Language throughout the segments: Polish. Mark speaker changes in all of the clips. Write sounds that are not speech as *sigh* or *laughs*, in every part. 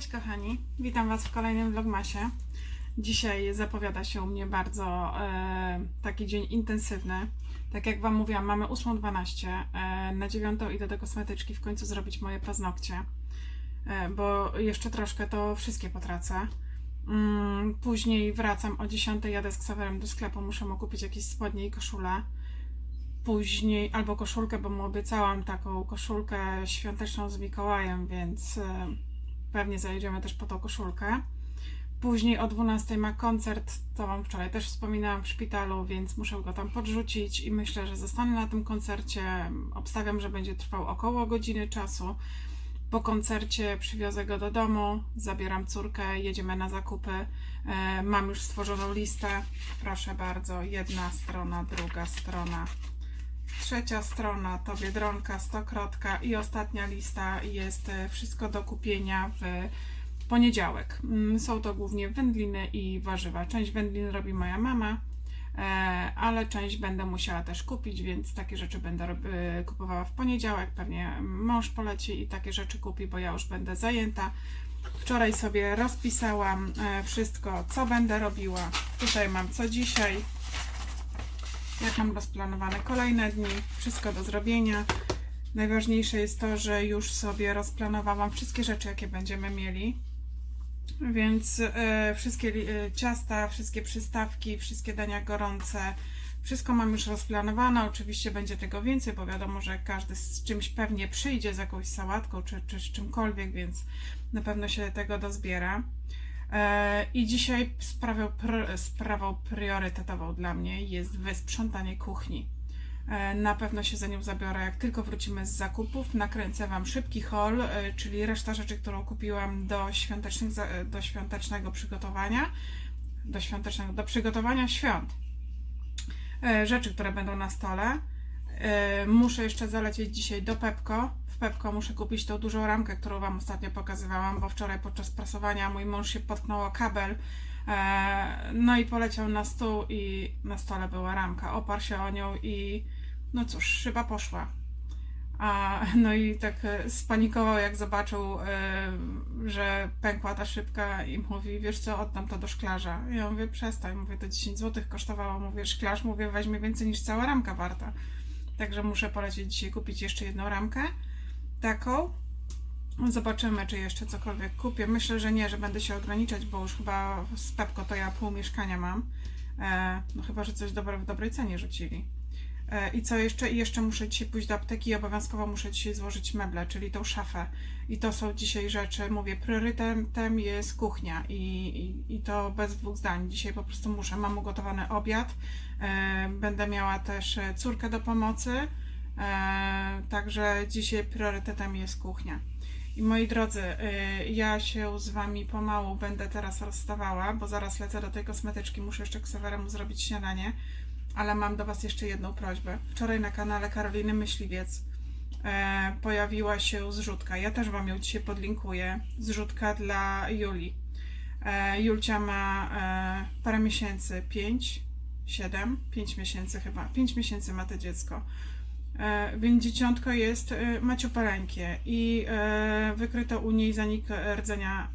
Speaker 1: Cześć kochani, witam Was w kolejnym vlogmasie. Dzisiaj zapowiada się u mnie bardzo e, taki dzień intensywny. Tak jak Wam mówiłam, mamy 8.12. E, na 9 idę do kosmetyczki w końcu zrobić moje paznokcie, e, bo jeszcze troszkę to wszystkie potracę. Mm, później wracam o 10, jadę z Ksawerem do sklepu, muszę mu kupić jakieś spodnie i koszulę. Później albo koszulkę, bo mu obiecałam taką koszulkę świąteczną z Mikołajem, więc e, pewnie zajedziemy też po tą koszulkę. Później o 12 ma koncert, to Wam wczoraj też wspominałam w szpitalu, więc muszę go tam podrzucić i myślę, że zostanę na tym koncercie. Obstawiam, że będzie trwał około godziny czasu. Po koncercie przywiozę go do domu, zabieram córkę, jedziemy na zakupy. E, Mam już stworzoną listę. Proszę bardzo, jedna strona, druga strona, trzecia strona to Biedronka, Stokrotka i ostatnia lista jest e, wszystko do kupienia w poniedziałek. Mm, Są to głównie wędliny i warzywa. Część wędlin robi moja mama, e, ale część będę musiała też kupić, więc takie rzeczy będę e, kupowała w poniedziałek. Pewnie mąż poleci i takie rzeczy kupi, bo ja już będę zajęta. Wczoraj sobie rozpisałam wszystko, co będę robiła. Tutaj mam co dzisiaj, jak mam rozplanowane kolejne dni, wszystko do zrobienia. Najważniejsze jest to, że już sobie rozplanowałam wszystkie rzeczy, jakie będziemy mieli. Więc e, wszystkie e, ciasta, wszystkie przystawki, wszystkie dania gorące, wszystko mam już rozplanowane. Oczywiście będzie tego więcej, bo wiadomo, że każdy z czymś pewnie przyjdzie, z jakąś sałatką czy, czy z czymkolwiek, więc na pewno się tego dozbiera. E, I dzisiaj sprawą, pr- sprawą priorytetową dla mnie jest wysprzątanie kuchni. E, Na pewno się za nią zabiorę, jak tylko wrócimy z zakupów. Nakręcę Wam szybki haul, e, czyli reszta rzeczy, którą kupiłam do, świątecznych, do świątecznego przygotowania. Do świątecznego, do przygotowania świąt. Rzeczy, które będą na stole. Muszę jeszcze zalecieć dzisiaj do Pepko. Pepko muszę kupić tą dużą ramkę, którą Wam ostatnio pokazywałam, bo wczoraj podczas prasowania mój mąż się potknął o kabel. E, No i poleciał na stół i na stole była ramka. Oparł się o nią i no cóż, szyba poszła. A, no i tak e, spanikował, jak zobaczył, e, że pękła ta szybka i mówi, wiesz co, oddam to do szklarza. Ja mówię, przestań, mówię, to 10 zł kosztowało, mówię, szklarz, mówię, weźmie więcej niż cała ramka warta. Także muszę polecieć dzisiaj kupić jeszcze jedną ramkę, taką. Zobaczymy, czy jeszcze cokolwiek kupię. Myślę, że nie, że będę się ograniczać, bo już chyba z Pepko to ja pół mieszkania mam. E, no chyba, że coś dobre w dobrej cenie rzucili. E, I co jeszcze? I jeszcze muszę dzisiaj pójść do apteki i obowiązkowo muszę dzisiaj złożyć meble, czyli tą szafę. I to są dzisiaj rzeczy, mówię, priorytetem jest kuchnia i, i, i to bez dwóch zdań. Dzisiaj po prostu muszę. Mam ugotowany obiad, e, będę miała też e, córkę do pomocy, także dzisiaj priorytetem jest kuchnia. I moi drodzy, y, ja się z Wami pomału będę teraz rozstawała, bo zaraz lecę do tej kosmetyczki, muszę jeszcze Ksaweremu zrobić śniadanie, ale mam do Was jeszcze jedną prośbę. Wczoraj na kanale Karoliny Myśliwiec e, pojawiła się zrzutka. Ja też Wam ją dzisiaj podlinkuję. Zrzutka dla Julii. E, Julcia ma e, parę miesięcy, 5, 7, 5 miesięcy chyba, 5 miesięcy ma to dziecko. E, Więc dzieciątko jest e, maciupełękie i e, wykryto u niej zanik rdzenia,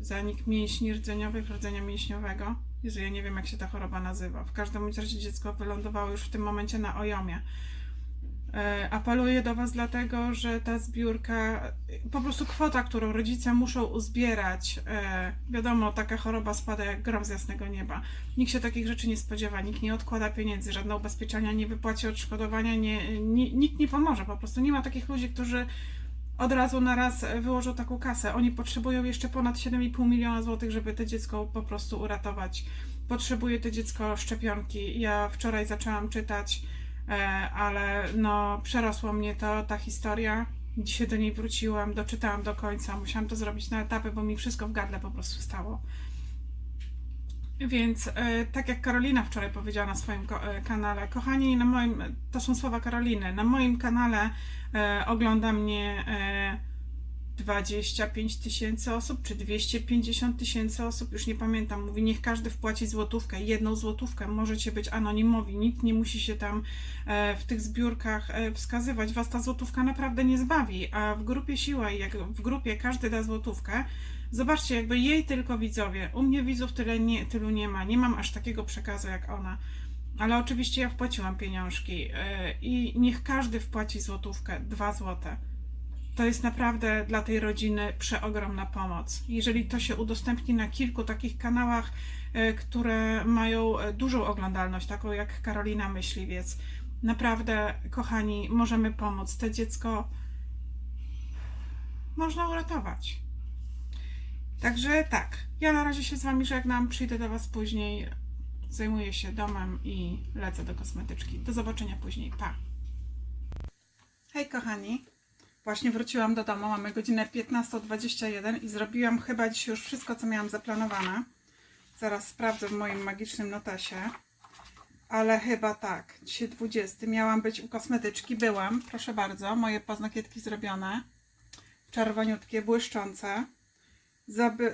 Speaker 1: zanik mięśni rdzeniowych, rdzenia mięśniowego. Jezu, ja nie wiem jak się ta choroba nazywa. W każdym razie dziecko wylądowało już w tym momencie na ojomie. E, Apeluję do Was dlatego, że ta zbiórka, po prostu kwota, którą rodzice muszą uzbierać, e, wiadomo, taka choroba spada jak grom z jasnego nieba. Nikt się takich rzeczy nie spodziewa, nikt nie odkłada pieniędzy, żadne ubezpieczenia nie wypłaci odszkodowania, nie, nikt nie pomoże. Po prostu nie ma takich ludzi, którzy od razu na raz wyłożą taką kasę. Oni potrzebują jeszcze ponad 7,5 miliona złotych, żeby to dziecko po prostu uratować. Potrzebuje to dziecko szczepionki. Ja wczoraj zaczęłam czytać, ale no przerosło mnie to, ta historia. Dzisiaj do niej wróciłam, doczytałam do końca. Musiałam to zrobić na etapy, bo mi wszystko w gardle po prostu stało. Więc e, tak jak Karolina wczoraj powiedziała na swoim e, kanale, kochani, na moim, to są słowa Karoliny, na moim kanale e, ogląda mnie e, 25 tysięcy osób, czy 250 tysięcy osób, już nie pamiętam. Mówi, niech każdy wpłaci złotówkę, jedną złotówkę. Możecie być anonimowi, nikt nie musi się tam e, w tych zbiórkach e, wskazywać. Was ta złotówka naprawdę nie zbawi, a w grupie siła, i jak w grupie każdy da złotówkę, zobaczcie, jakby jej tylko widzowie. U mnie widzów tyle nie, tylu nie ma, nie mam aż takiego przekazu jak ona. Ale oczywiście ja wpłaciłam pieniążki e, i niech każdy wpłaci złotówkę, dwa złote to jest naprawdę dla tej rodziny przeogromna pomoc. Jeżeli to się udostępni na kilku takich kanałach, e, które mają e, dużą oglądalność, taką jak Karolina Myśliwiec, naprawdę, kochani, możemy pomóc. To dziecko można uratować. Także tak, ja na razie się z Wami żegnam, przyjdę do Was później, zajmuję się domem i lecę do kosmetyczki. Do zobaczenia później, pa! Hej kochani, Właśnie wróciłam do domu, mamy godzinę 15.21 i zrobiłam chyba dzisiaj już wszystko, co miałam zaplanowane. Zaraz sprawdzę w moim magicznym notesie. Ale chyba tak, dzisiaj 20. Miałam być u kosmetyczki, byłam, proszę bardzo, moje paznokietki zrobione. Czerwoniutkie, błyszczące.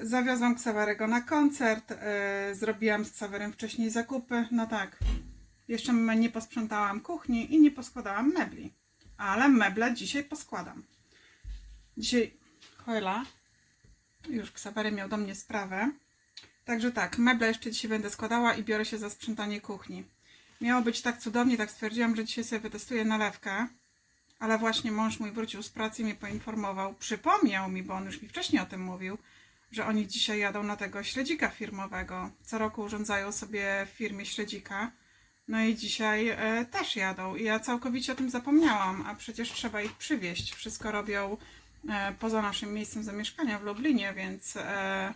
Speaker 1: Zawiozłam Ksawerego na koncert, yy, zrobiłam z Ksawerem wcześniej zakupy, no tak. Jeszcze nie posprzątałam kuchni i nie poskładałam mebli ale meble dzisiaj poskładam. Dzisiaj Hola, już Ksawery miał do mnie sprawę. Także tak, meble jeszcze dzisiaj będę składała i biorę się za sprzątanie kuchni. Miało być tak cudownie, tak stwierdziłam, że dzisiaj sobie wytestuję nalewkę, ale właśnie mąż mój wrócił z pracy i mnie poinformował, przypomniał mi, bo on już mi wcześniej o tym mówił, że oni dzisiaj jadą na tego śledzika firmowego. Co roku urządzają sobie w firmie śledzika. No i dzisiaj e, też jadą i ja całkowicie o tym zapomniałam, a przecież trzeba ich przywieźć. Wszystko robią e, poza naszym miejscem zamieszkania w Lublinie, więc e,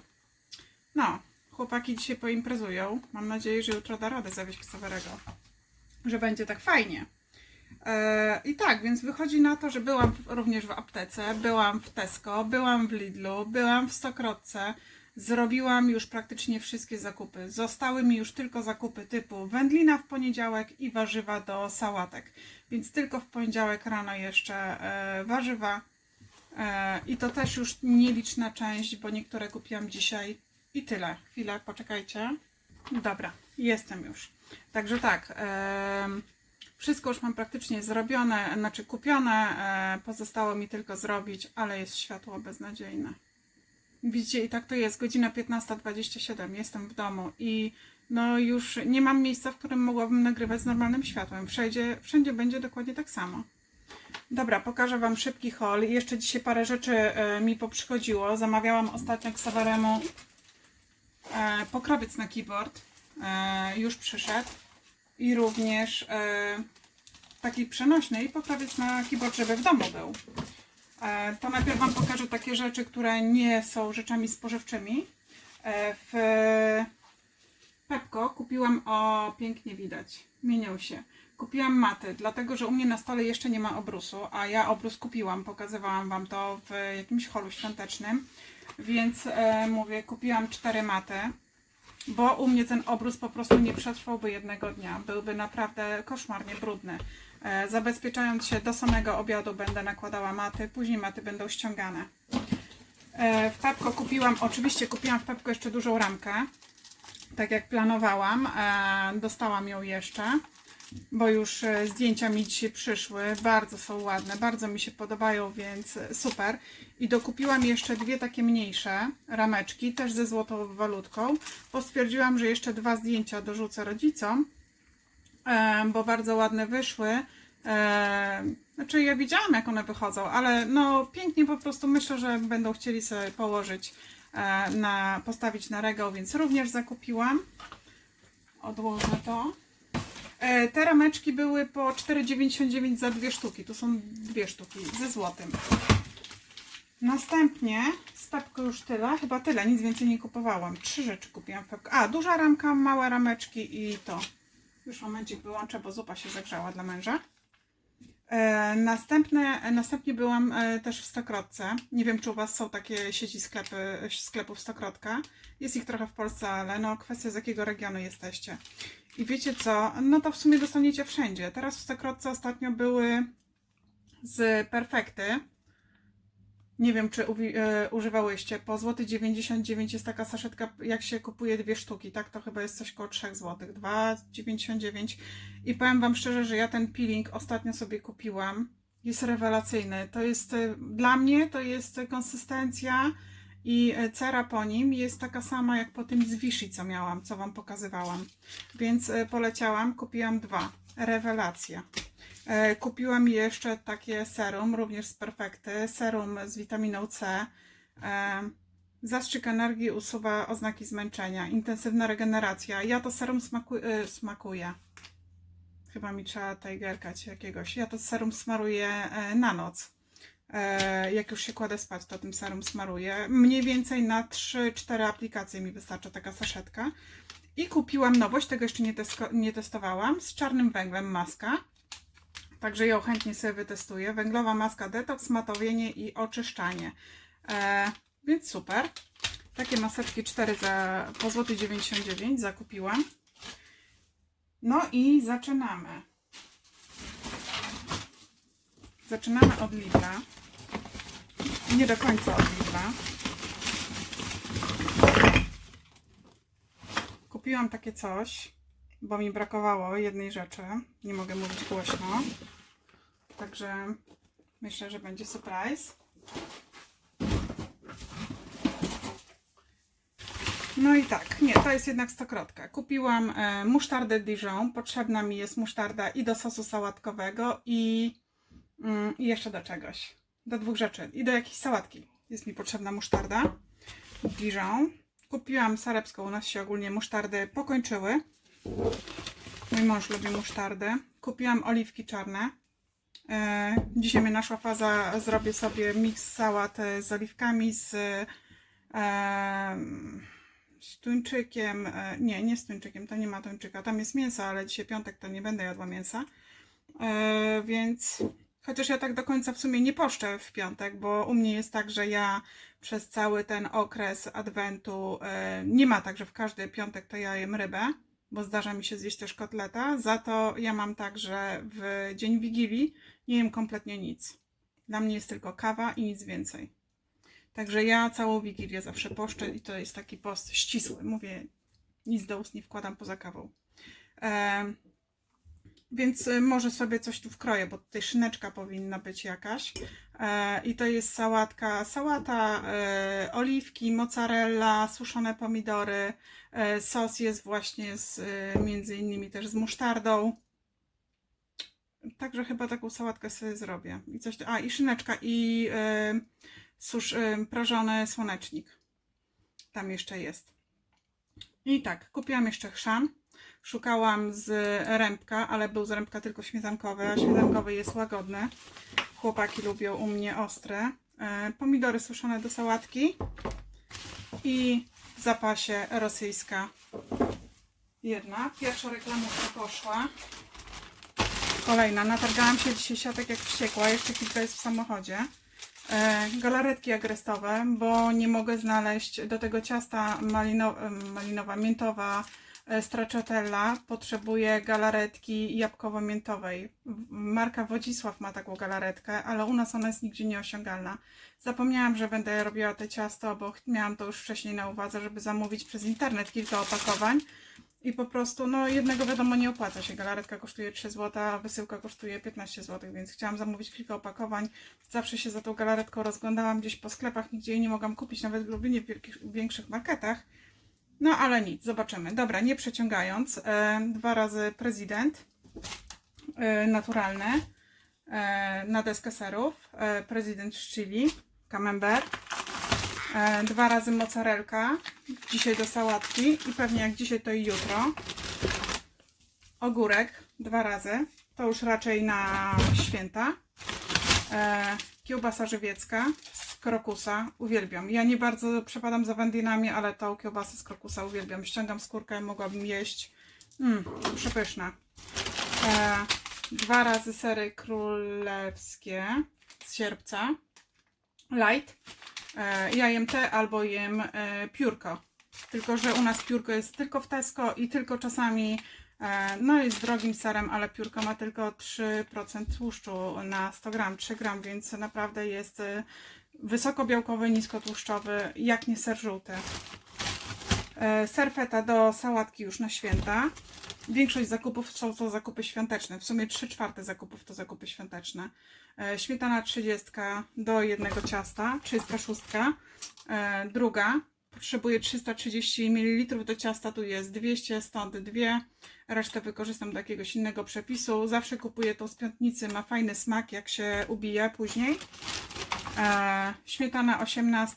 Speaker 1: no, chłopaki dzisiaj poimprezują. Mam nadzieję, że jutro da radę zawieźć Ksawerego, że będzie tak fajnie. E, I tak, więc wychodzi na to, że byłam również w aptece, byłam w Tesco, byłam w Lidlu, byłam w Stokrotce. Zrobiłam już praktycznie wszystkie zakupy. Zostały mi już tylko zakupy typu wędlina w poniedziałek i warzywa do sałatek. Więc tylko w poniedziałek rano jeszcze e, warzywa. E, I to też już nieliczna część, bo niektóre kupiłam dzisiaj i tyle. Chwilę, poczekajcie. Dobra, jestem już. Także tak, em, wszystko już mam praktycznie zrobione, znaczy kupione. E, pozostało mi tylko zrobić, ale jest światło beznadziejne. Widzicie, i tak to jest. Godzina 15.27. Jestem w domu i no już nie mam miejsca, w którym mogłabym nagrywać z normalnym światłem. Wszędzie, wszędzie będzie dokładnie tak samo. Dobra, pokażę Wam szybki haul. Jeszcze dzisiaj parę rzeczy e, mi poprzychodziło. Zamawiałam ostatnio Ksaweremu e, pokrowiec na keyboard. E, już przyszedł. I również taki przenośny i pokrowiec na keyboard, żeby w domu był. E, To najpierw Wam pokażę takie rzeczy, które nie są rzeczami spożywczymi. E, W Pepko kupiłam, o pięknie widać, mienią się. Kupiłam maty, dlatego że u mnie na stole jeszcze nie ma obrusu, a ja obrus kupiłam, pokazywałam Wam to w jakimś holu świątecznym. Więc e, mówię, kupiłam cztery maty, bo u mnie ten obrus po prostu nie przetrwałby jednego dnia. Byłby naprawdę koszmarnie brudny. E, Zabezpieczając się do samego obiadu będę nakładała maty, później maty będą ściągane. E, W Pepko kupiłam, oczywiście kupiłam w Pepko jeszcze dużą ramkę, tak jak planowałam. E, Dostałam ją jeszcze, bo już zdjęcia mi dzisiaj przyszły. Bardzo są ładne, bardzo mi się podobają, więc super. I dokupiłam jeszcze dwie takie mniejsze rameczki, też ze złotą walutką, bo stwierdziłam, że jeszcze dwa zdjęcia dorzucę rodzicom bo bardzo ładne wyszły. Znaczy ja widziałam jak one wychodzą, ale no pięknie po prostu myślę, że będą chcieli sobie położyć na, postawić na regał, więc również zakupiłam. Odłożę to. E, Te rameczki były po 4,99 za dwie sztuki. Tu są dwie sztuki ze złotym. Następnie z już tyle, chyba tyle, nic więcej nie kupowałam. Trzy rzeczy kupiłam w. A, duża ramka, małe rameczki i to. Już momencik wyłączę, bo zupa się zagrzała dla męża. E, następne, następnie byłam e, też w Stokrotce. Nie wiem, czy u Was są takie sieci sklepy, sklepów Stokrotka. Jest ich trochę w Polsce, ale no kwestia z jakiego regionu jesteście. I wiecie co? No to w sumie dostaniecie wszędzie. Teraz w Stokrotce ostatnio były z Perfekty. Nie wiem, czy e, używałyście. Po złoty 99 jest taka saszetka, jak się kupuje dwie sztuki, tak? To chyba jest coś koło 3 zł. 2,99. I powiem Wam szczerze, że ja ten peeling ostatnio sobie kupiłam. Jest rewelacyjny. To jest, e, dla mnie to jest konsystencja i e, cera po nim jest taka sama jak po tym z co miałam, co Wam pokazywałam. Więc poleciałam, kupiłam dwa. Rewelacja. E, Kupiłam jeszcze takie serum, również z Perfekty, serum z witaminą C. E, Zastrzyk energii usuwa oznaki zmęczenia, intensywna regeneracja. Ja to serum smaku, e, smakuję. Chyba mi trzeba tajgerkać jakiegoś. Ja to serum smaruję na noc. Jak już się kładę spać, to tym serum smaruję. Mniej więcej na 3-4 aplikacje mi wystarcza taka saszetka. I kupiłam nowość, tego jeszcze nie, nie testowałam, z czarnym węglem maska. Także ją chętnie sobie wytestuję. Węglowa maska detoks, matowienie i oczyszczanie. E, więc super. Takie maseczki 4 za po złoty 99 zakupiłam. No i zaczynamy. Zaczynamy od Lidla. Nie do końca od Lidla. Kupiłam takie coś, bo mi brakowało jednej rzeczy. Nie mogę mówić głośno. Także myślę, że będzie surprise. No i tak, nie, to jest jednak stokrotka. Kupiłam e, musztardę Dijon. Potrzebna mi jest musztarda i do sosu sałatkowego i, mm, i jeszcze do czegoś. Do dwóch rzeczy. I do jakiejś sałatki jest mi potrzebna musztarda Dijon. Kupiłam sarebską, u nas się ogólnie musztardy pokończyły. Mój mąż lubi musztardę. Kupiłam oliwki czarne. E, dzisiaj mnie naszła faza, zrobię sobie miks sałat e, z oliwkami, z, e, z tuńczykiem. Nie, nie z tuńczykiem, tam nie ma tuńczyka. Tam jest mięso, ale dzisiaj piątek to nie będę jadła mięsa. Więc chociaż ja tak do końca w sumie nie poszczę w piątek, bo u mnie jest tak, że ja przez cały ten okres adwentu nie ma tak, że w każdy piątek to ja jem rybę bo zdarza mi się zjeść też kotleta. Za to ja mam tak, że w dzień Wigilii nie jem kompletnie nic. Dla mnie jest tylko kawa i nic więcej. Także ja całą Wigilię zawsze poszczę i to jest taki post ścisły. Mówię, nic do ust nie wkładam poza kawą. Em, więc y, może sobie coś tu wkroję, bo tutaj szyneczka powinna być jakaś. E, I to jest sałatka, sałata, e, oliwki, mozzarella, suszone pomidory. E, sos jest właśnie z, między innymi też z musztardą. Także chyba taką sałatkę sobie zrobię. I coś, a i szyneczka i susz, prażony słonecznik. Tam jeszcze jest. I tak, kupiłam jeszcze chrzan. Szukałam z rębka, ale był z rębka tylko śmietankowy, a śmietankowy jest łagodny. Chłopaki lubią u mnie ostre. E, Pomidory suszone do sałatki i w zapasie rosyjska jedna. Pierwsza reklamówka poszła. Kolejna. Natargałam się dzisiaj siatek jak wściekła. Jeszcze kilka jest w samochodzie. E, galaretki agrestowe, bo nie mogę znaleźć do tego ciasta malinowa, miętowa stracciatella. Potrzebuję galaretki jabłkowo-miętowej. Marka Wodzisław ma taką galaretkę, ale u nas ona jest nigdzie nieosiągalna. Zapomniałam, że będę robiła te ciasto, bo miałam to już wcześniej na uwadze, żeby zamówić przez internet kilka opakowań. I po prostu, no jednego wiadomo nie opłaca się. Galaretka kosztuje 3 zł, a wysyłka kosztuje 15 zł, więc chciałam zamówić kilka opakowań. Zawsze się za tą galaretką rozglądałam gdzieś po sklepach, nigdzie jej nie mogłam kupić, nawet w Lublinie w większych marketach. No ale nic, zobaczymy. Dobra, nie przeciągając, e, dwa razy prezydent e, naturalny e, na deskę serów, prezydent z chili, camembert, dwa razy mozzarelka, dzisiaj do sałatki i pewnie jak dzisiaj to i jutro. Ogórek dwa razy, to już raczej na święta. Kiełbasa żywiecka krokusa, uwielbiam. Ja nie bardzo przepadam za wędlinami, ale tą kiełbasę z krokusa uwielbiam. Ściągam skórkę, mogłabym jeść. Mmm, przepyszna. E, dwa razy sery królewskie z sierpca. Light. E, ja jem te albo jem e, piórko. Tylko, że u nas piórko jest tylko w Tesco i tylko czasami e, no jest drogim serem, ale piórko ma tylko 3% tłuszczu na 100 gram, 3 gram, więc naprawdę jest e, wysokobiałkowy, niskotłuszczowy, jak nie ser żółty. E, Ser feta do sałatki już na święta. Większość zakupów są to zakupy świąteczne. W sumie 3 czwarte zakupów to zakupy świąteczne. E, Śmietana 30 do jednego ciasta, 36. E, Druga potrzebuje 330 ml do ciasta, tu jest 200, stąd dwie. Resztę wykorzystam do jakiegoś innego przepisu. Zawsze kupuję to z piątnicy, ma fajny smak, jak się ubije później. E, śmietana 18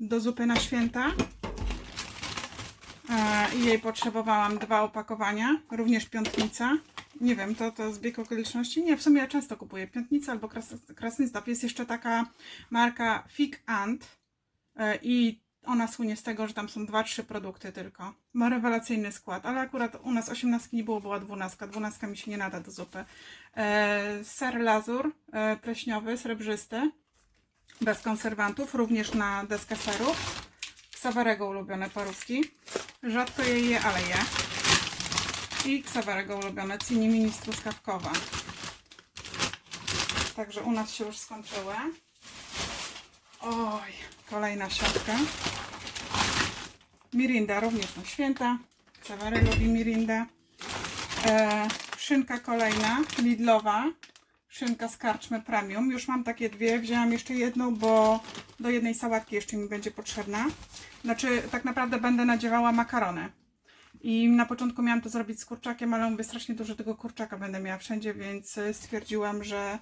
Speaker 1: do zupy na święta. E, jej potrzebowałam dwa opakowania, również piątnica. Nie wiem, to, to zbieg okoliczności? Nie, w sumie ja często kupuję piątnicę albo kras, krasny staw. Jest jeszcze taka marka Fig Ant e, i ona słynie z tego, że tam są dwa, trzy produkty tylko. Ma rewelacyjny skład, ale akurat u nas 18 nie było, była 12. 12 mi się nie nada do zupy. E, ser lazur e, pleśniowy, srebrzysty, bez konserwantów, również na deskę serów. Ksawerego ulubione parówki. Rzadko je je, ale je. I Ksawerego ulubione cini mini truskawkowa. Także u nas się już skończyły. Oj, kolejna siatka. Mirinda również na święta. Ksawery lubi Mirindę. E, szynka kolejna, Lidlowa. Szynka z karczmy premium. Już mam takie dwie. Wzięłam jeszcze jedną, bo do jednej sałatki jeszcze mi będzie potrzebna. Znaczy, tak naprawdę będę nadziewała makarony. I na początku miałam to zrobić z kurczakiem, ale mówię, strasznie dużo tego kurczaka będę miała wszędzie, więc y, stwierdziłam, że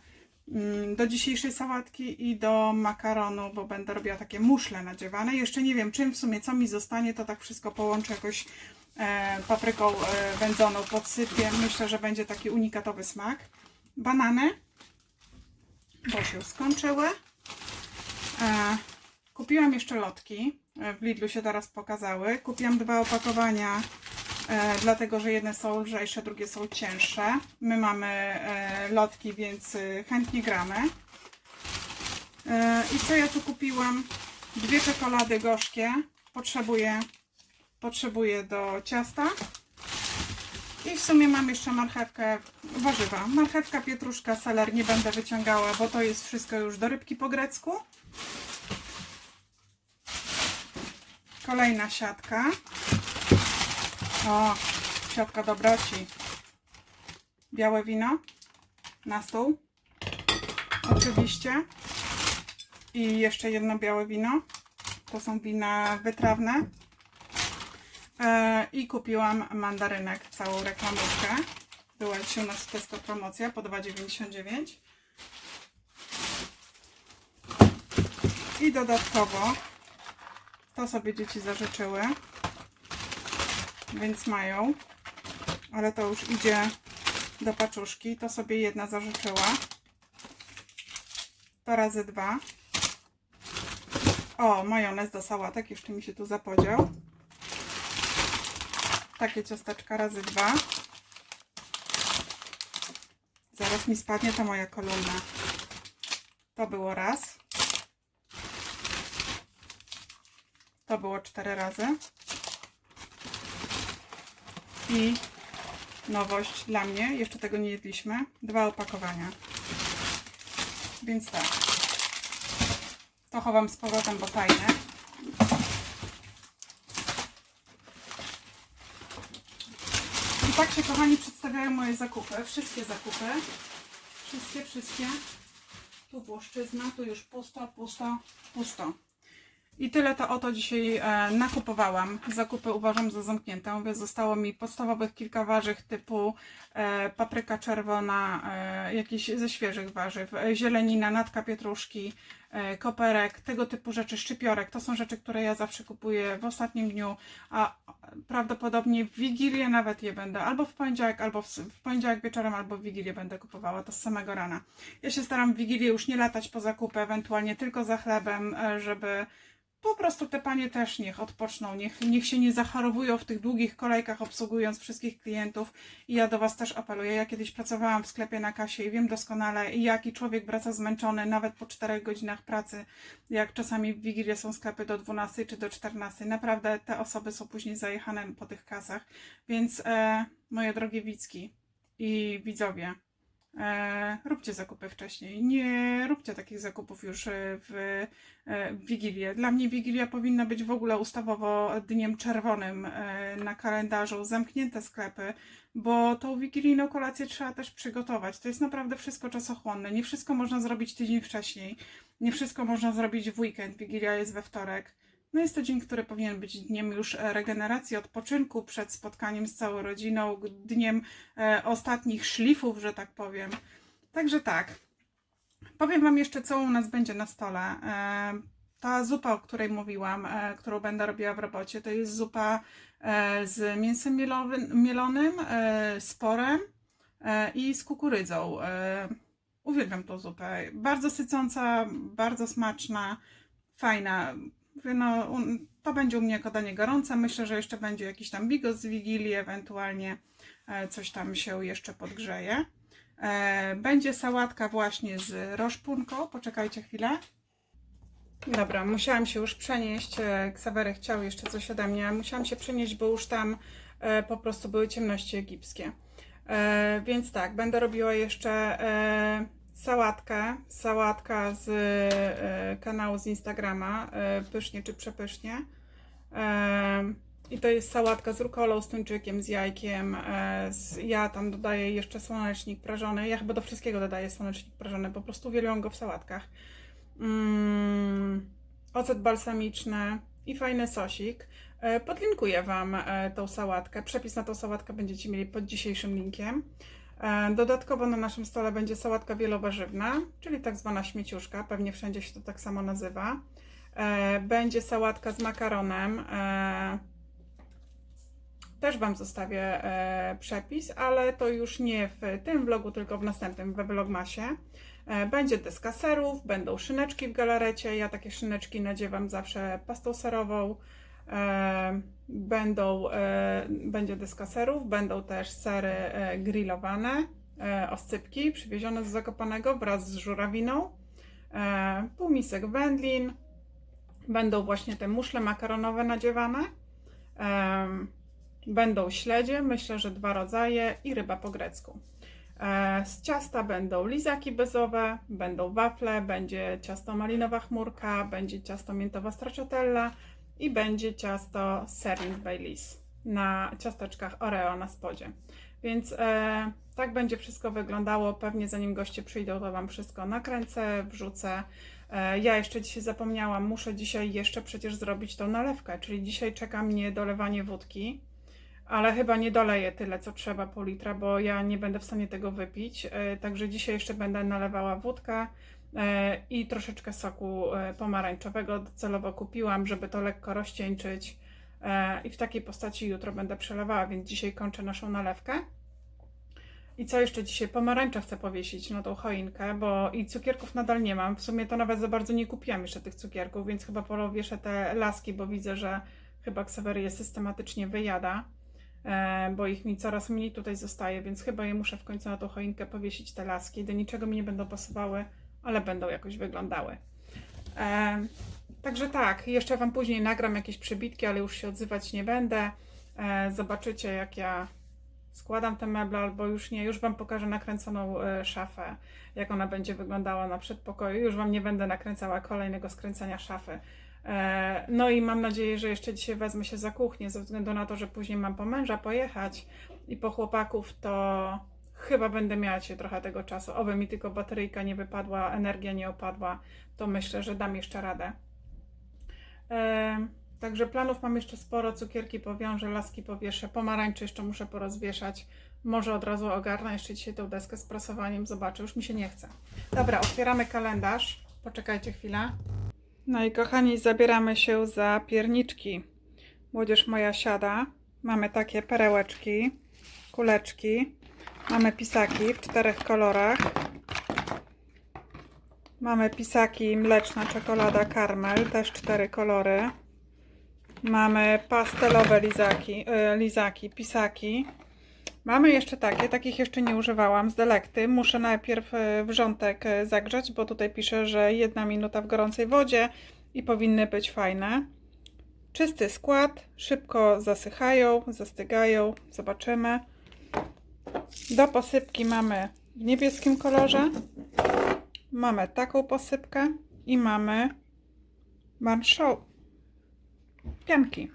Speaker 1: mm, do dzisiejszej sałatki i do makaronu, bo będę robiła takie muszle nadziewane. Jeszcze nie wiem czym w sumie, co mi zostanie, to tak wszystko połączę jakoś e, papryką e, wędzoną, podsypię. Myślę, że będzie taki unikatowy smak. Banany, bo się skończyły. E, kupiłam jeszcze lotki. E, W Lidlu się teraz pokazały. Kupiłam dwa opakowania, e, dlatego że jedne są lżejsze, drugie są cięższe. My mamy lotki, więc chętnie gramy. I co ja tu kupiłam? Dwie czekolady gorzkie. Potrzebuję, potrzebuję do ciasta. I w sumie mam jeszcze marchewkę, warzywa. Marchewka, pietruszka, seler nie będę wyciągała, bo to jest wszystko już do rybki po grecku. Kolejna siatka. O, siatka dobroci. Białe wino na stół. Oczywiście. I jeszcze jedno białe wino. To są wina wytrawne. I kupiłam mandarynek, całą reklamówkę. Była dzisiaj u nas w promocja po 2,99. I dodatkowo to sobie dzieci zażyczyły, więc mają, ale to już idzie do paczuszki. To sobie jedna zażyczyła. To razy dwa. O, majonez do sałatek, jeszcze mi się tu zapodział. Takie ciasteczka razy dwa. Zaraz mi spadnie ta moja kolumna. To było raz. To było cztery razy. I nowość dla mnie, jeszcze tego nie jedliśmy, dwa opakowania. Więc tak. To chowam z powrotem, bo fajne. Tak się, kochani, przedstawiają moje zakupy. Wszystkie zakupy. Wszystkie, wszystkie. Tu włoszczyzna, tu już pusto, pusto, pusto. I tyle to oto dzisiaj e, nakupowałam. Zakupy uważam za zamknięte. Mówię, zostało mi podstawowych kilka warzyw typu e, papryka czerwona, e, jakieś ze świeżych warzyw, e, zielenina, natka pietruszki, e, koperek, tego typu rzeczy, szczypiorek. To są rzeczy, które ja zawsze kupuję w ostatnim dniu, a prawdopodobnie w Wigilię nawet je będę, albo w poniedziałek, albo w, w poniedziałek wieczorem, albo w Wigilię będę kupowała, to z samego rana. Ja się staram w Wigilię już nie latać po zakupy, ewentualnie tylko za chlebem, e, żeby po prostu te panie też niech odpoczną, niech, niech się nie zachorowują w tych długich kolejkach, obsługując wszystkich klientów. I ja do Was też apeluję. Ja kiedyś pracowałam w sklepie na kasie i wiem doskonale, jaki człowiek wraca zmęczony, nawet po 4 godzinach pracy, jak czasami w Wigilię są sklepy do 12 czy do 14. Naprawdę te osoby są później zajechane po tych kasach. Więc e, moje drogie widzki i widzowie, róbcie zakupy wcześniej. Nie róbcie takich zakupów już e, w, e, w Wigilię. Dla mnie Wigilia powinna być w ogóle ustawowo dniem czerwonym e, na kalendarzu, zamknięte sklepy, bo tą wigilijną kolację trzeba też przygotować. To jest naprawdę wszystko czasochłonne. Nie wszystko można zrobić tydzień wcześniej. Nie wszystko można zrobić w weekend. Wigilia jest we wtorek. No jest to dzień, który powinien być dniem już e, regeneracji, odpoczynku przed spotkaniem z całą rodziną, dniem e, ostatnich szlifów, że tak powiem. Także tak. Powiem Wam jeszcze, co u nas będzie na stole. E, ta zupa, o której mówiłam, którą będę robiła w robocie, to jest zupa z mięsem mielonym, z porem i z kukurydzą. Uwielbiam tą zupę. Bardzo sycąca, bardzo smaczna, fajna. Mówię, No, to będzie u mnie jako danie gorące. Myślę, że jeszcze będzie jakiś tam bigos z Wigilii, ewentualnie e, coś tam się jeszcze podgrzeje. E, Będzie sałatka właśnie z roszpunką. Poczekajcie chwilę. Dobra, musiałam się już przenieść. e, Ksawery chciał jeszcze coś ode mnie. Musiałam się przenieść, bo już tam po prostu były ciemności egipskie. Więc tak, będę robiła jeszcze sałatkę. Sałatka z e, kanału z Instagrama. E, pysznie czy przepysznie. E, I to jest sałatka z rukolą, z tuńczykiem, z jajkiem. Z, ja tam dodaję jeszcze słonecznik prażony. Ja chyba do wszystkiego dodaję słonecznik prażony. Po prostu uwielbiam go w sałatkach. Mm, ocet balsamiczny i fajny sosik. Podlinkuję Wam tą sałatkę. Przepis na tą sałatkę będziecie mieli pod dzisiejszym linkiem. E, Dodatkowo na naszym stole będzie sałatka wielowarzywna, czyli tak zwana śmieciuszka. Pewnie wszędzie się to tak samo nazywa. E, Będzie sałatka z makaronem. E, Też Wam zostawię przepis, ale to już nie w tym vlogu, tylko w następnym, we vlogmasie. Będzie deska serów, będą szyneczki w galarecie. Ja takie szyneczki nadziewam zawsze pastą serową. Będą, e, będzie deska serów, będą też sery e, grillowane, e, oscypki przywiezione z Zakopanego wraz z żurawiną, półmisek wędlin, będą właśnie te muszle makaronowe nadziewane, będą śledzie, myślę, że dwa rodzaje i ryba po grecku. Z ciasta będą lizaki bezowe, będą wafle, będzie ciasto malinowa chmurka, będzie ciasto miętowa stracciatella i będzie ciasto serling Baileys na ciasteczkach Oreo na spodzie. Więc e, tak będzie wszystko wyglądało. Pewnie zanim goście przyjdą, to Wam wszystko nakręcę, wrzucę. E, ja jeszcze dzisiaj zapomniałam, muszę dzisiaj jeszcze przecież zrobić tą nalewkę, czyli dzisiaj czeka mnie dolewanie wódki ale chyba nie doleję tyle, co trzeba pół litra, bo ja nie będę w stanie tego wypić. E, Także dzisiaj jeszcze będę nalewała wódkę i troszeczkę soku e, pomarańczowego. Celowo kupiłam, żeby to lekko rozcieńczyć. E, I w takiej postaci jutro będę przelewała, więc dzisiaj kończę naszą nalewkę. I co jeszcze dzisiaj? Pomarańcza chcę powiesić na tą choinkę, bo i cukierków nadal nie mam. W sumie to nawet za bardzo nie kupiłam jeszcze tych cukierków, więc chyba powieszę te laski, bo widzę, że chyba Ksawery je systematycznie wyjada e, bo ich mi coraz mniej tutaj zostaje, więc chyba je muszę w końcu na tą choinkę powiesić te laski. Do niczego mi nie będą pasowały, ale będą jakoś wyglądały. E, także tak, jeszcze Wam później nagram jakieś przebitki, ale już się odzywać nie będę. E, zobaczycie, jak ja składam te meble, albo już nie, już Wam pokażę nakręconą e, szafę, jak ona będzie wyglądała na przedpokoju. Już Wam nie będę nakręcała kolejnego skręcania szafy. E, No i mam nadzieję, że jeszcze dzisiaj wezmę się za kuchnię, ze względu na to, że później mam po męża pojechać i po chłopaków, to chyba będę miała się trochę tego czasu. Oby mi tylko bateryjka nie wypadła, energia nie opadła, to myślę, że dam jeszcze radę. E, Także planów mam jeszcze sporo, cukierki powiążę, laski powieszę, pomarańcze jeszcze muszę porozwieszać. Może od razu ogarnę jeszcze dzisiaj tę deskę z prasowaniem, zobaczę, już mi się nie chce. Dobra, otwieramy kalendarz. Poczekajcie chwilę. No i kochani, zabieramy się za pierniczki. Młodzież moja siada. Mamy takie perełeczki, kuleczki. Mamy pisaki w czterech kolorach. Mamy pisaki mleczna czekolada karmel, też cztery kolory. Mamy pastelowe lizaki, e, lizaki, pisaki. Mamy jeszcze takie, takich jeszcze nie używałam, z delekty. Muszę najpierw e, wrzątek e, zagrzać, bo tutaj pisze, że jedna minuta w gorącej wodzie i powinny być fajne. Czysty skład, szybko zasychają, zastygają, zobaczymy. Do posypki mamy w niebieskim kolorze. Mamy taką posypkę i mamy marszał pianki.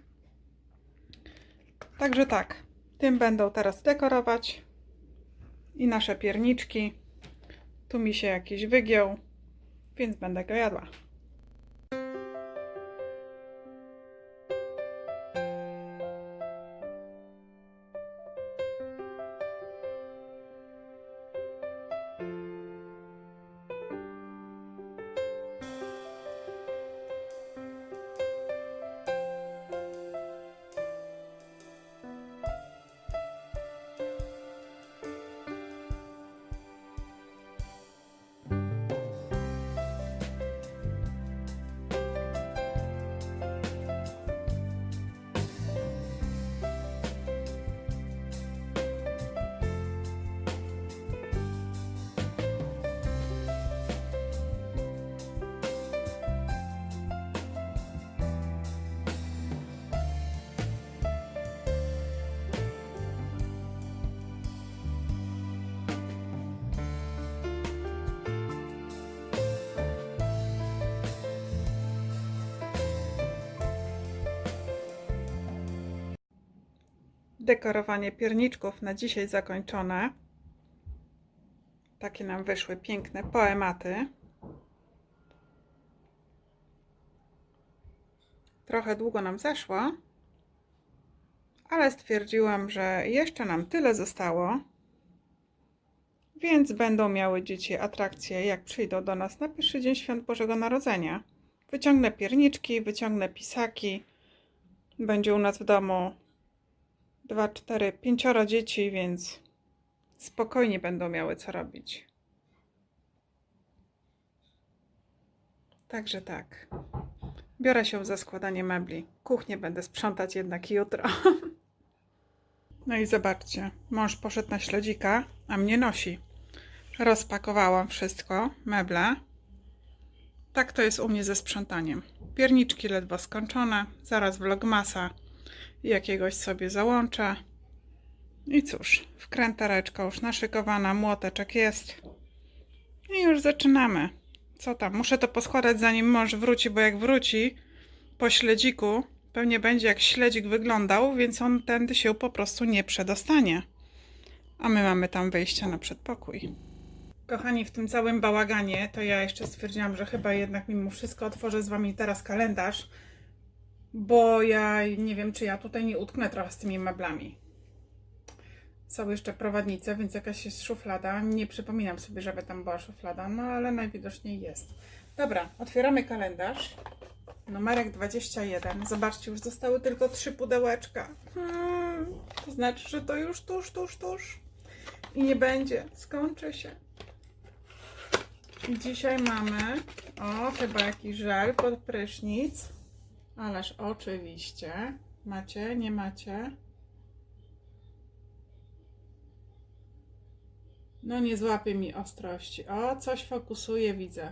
Speaker 1: Także tak, tym będą teraz dekorować i nasze pierniczki. Tu mi się jakiś wygiął, więc będę go jadła. Dekorowanie pierniczków na dzisiaj zakończone. Takie nam wyszły piękne poematy. Trochę długo nam zeszło, ale stwierdziłam, że jeszcze nam tyle zostało, więc będą miały dzieci atrakcje, jak przyjdą do nas na pierwszy dzień świąt Bożego Narodzenia. Wyciągnę pierniczki, wyciągnę pisaki. Będzie u nas w domu dwa, cztery, pięcioro dzieci, więc spokojnie będą miały co robić. Także tak. Biorę się za składanie mebli. Kuchnię będę sprzątać jednak jutro. *laughs* No i zobaczcie, mąż poszedł na śledzika, a mnie nosi. Rozpakowałam wszystko, meble. Tak to jest u mnie ze sprzątaniem. Pierniczki ledwo skończone, zaraz vlogmasa jakiegoś sobie załączę. I cóż, wkrętareczka już naszykowana, młoteczek jest. I już zaczynamy. Co tam? Muszę to poskładać zanim mąż wróci, bo jak wróci po śledziku, pewnie będzie jak śledzik wyglądał, więc on tędy się po prostu nie przedostanie. A my mamy tam wejście na przedpokój. Kochani, w tym całym bałaganie to ja jeszcze stwierdziłam, że chyba jednak mimo wszystko otworzę z Wami teraz kalendarz, bo ja nie wiem, czy ja tutaj nie utknę trochę z tymi meblami. Są jeszcze prowadnice, więc jakaś jest szuflada. Nie przypominam sobie, żeby tam była szuflada, no ale najwidoczniej jest. Dobra, otwieramy kalendarz. Numerek 21. Zobaczcie, już zostały tylko trzy pudełeczka. Hmm, to znaczy, że to już tuż, tuż, tuż. I nie będzie. Skończy się. Dzisiaj mamy, o, chyba jakiś żel pod prysznic. Ależ oczywiście. Macie, nie macie? No nie złapie mi ostrości. O, coś fokusuje, widzę.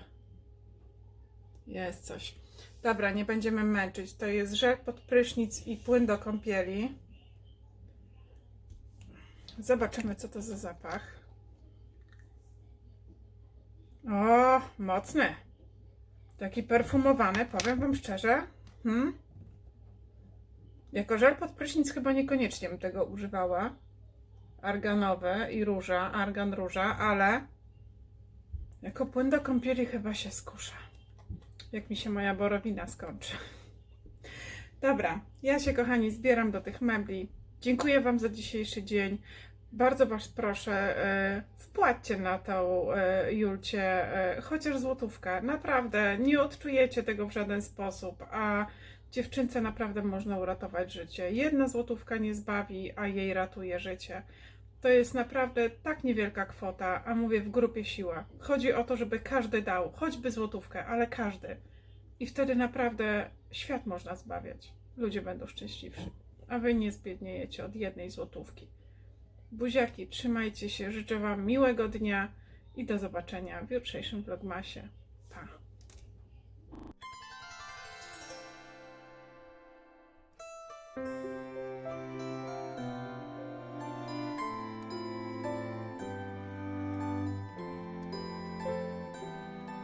Speaker 1: Jest coś. Dobra, nie będziemy męczyć. To jest żel pod prysznic i płyn do kąpieli. Zobaczymy, co to za zapach. O, mocny. Taki perfumowany, powiem Wam szczerze. Hmm? Jako żel pod prysznic chyba niekoniecznie bym tego używała. Arganowe i róża, argan róża, ale jako płyn do kąpieli chyba się skusza. Jak mi się moja borowina skończy. Dobra, ja się kochani zbieram do tych mebli. Dziękuję Wam za dzisiejszy dzień. Bardzo Was proszę, e, wpłaćcie na tą e, Julcie e, chociaż złotówkę. Naprawdę, nie odczujecie tego w żaden sposób, a dziewczynce naprawdę można uratować życie. Jedna złotówka nie zbawi, a jej ratuje życie. To jest naprawdę tak niewielka kwota, a mówię w grupie siła. Chodzi o to, żeby każdy dał, choćby złotówkę, ale każdy. I wtedy naprawdę świat można zbawiać. Ludzie będą szczęśliwsi, a wy nie zbiedniejecie od jednej złotówki. Buziaki, trzymajcie się, życzę Wam miłego dnia i do zobaczenia w jutrzejszym vlogmasie.